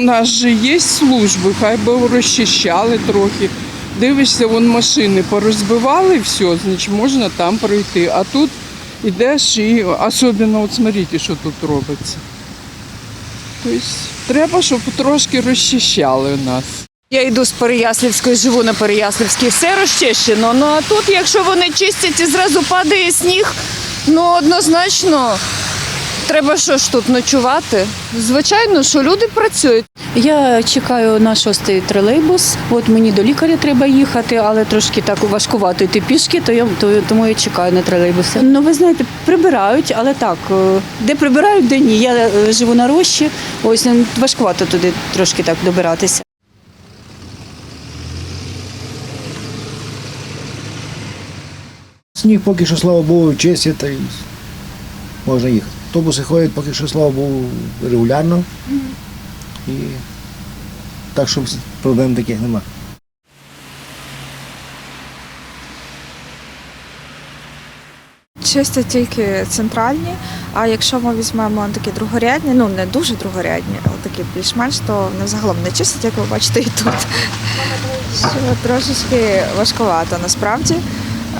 У нас же є служби, хай би розчищали трохи. Дивишся, вон машини порозбивали все, значить можна там пройти. А тут ідеш і особливо, от смотрите, що тут робиться. Тобто треба, щоб трошки розчищали нас. Я йду з Переяслівської, живу на Переяслівській, все розчищено. Ну а тут, якщо вони чистять і зразу падає сніг, ну однозначно треба що ж тут ночувати. Звичайно, що люди працюють. Я чекаю на шостий тролейбус. От мені до лікаря треба їхати, але трошки так важкувато йти пішки, то я то, тому я чекаю на тролейбуси. Ну ви знаєте, прибирають, але так, е, де прибирають, де ні. Я е, живу на рощі, ось е, важкувато туди трошки так добиратися. Сніг поки що, слава Богу, чистять та можна їхати. Автобуси ходять поки що, слава Богу, регулярно. І так, що проблем таких немає. Чисто тільки центральні, а якщо ми візьмемо такі другорядні, ну не дуже другорядні, але такі більш-менш, то вони загалом не чистять, як ви бачите, і тут. Що трошечки важкувато насправді.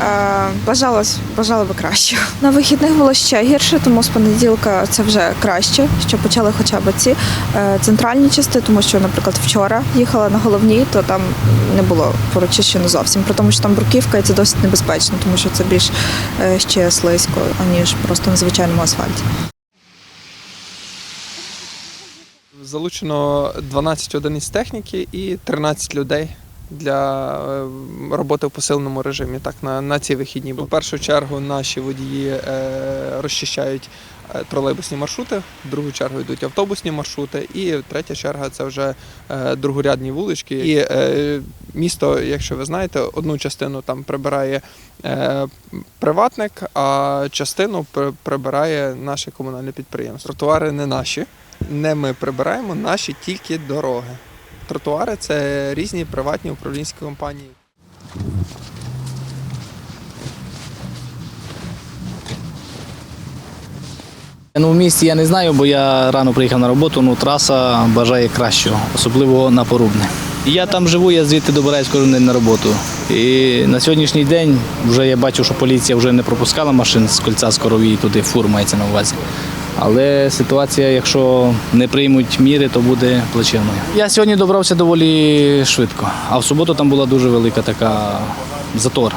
Е, Бажалось, бажали би краще. На вихідних було ще гірше, тому з понеділка це вже краще, що почали хоча б ці е, центральні чисти, тому що, наприклад, вчора їхала на головній, то там не було прочищено зовсім. При тому, що там бруківка, і це досить небезпечно, тому що це більш е, ще слизько, аніж просто на звичайному асфальті. Залучено 12 одиниць техніки і 13 людей для е, роботи в посиленому режимі. Так, на, на ці вихідні. В першу чергу наші водії е, розчищають е, тролейбусні маршрути, в другу чергу йдуть автобусні маршрути, і третя черга це вже другорядні вулички. І місто, якщо ви знаєте, одну частину там прибирає приватник, а частину прибирає наше комунальне підприємство. Тротуари не наші, не ми прибираємо, наші тільки дороги. Тротуари це різні приватні управлінські компанії. Ну, в місті я не знаю, бо я рано приїхав на роботу, ну траса бажає кращого, особливо на порубне. Я там живу, я звідти добираюсь кожен день на роботу. І на сьогоднішній день вже я бачу, що поліція вже не пропускала машин з кольця скоровій туди, фур мається на увазі. Але ситуація, якщо не приймуть міри, то буде плачевною. Я сьогодні добрався доволі швидко, а в суботу там була дуже велика така затор.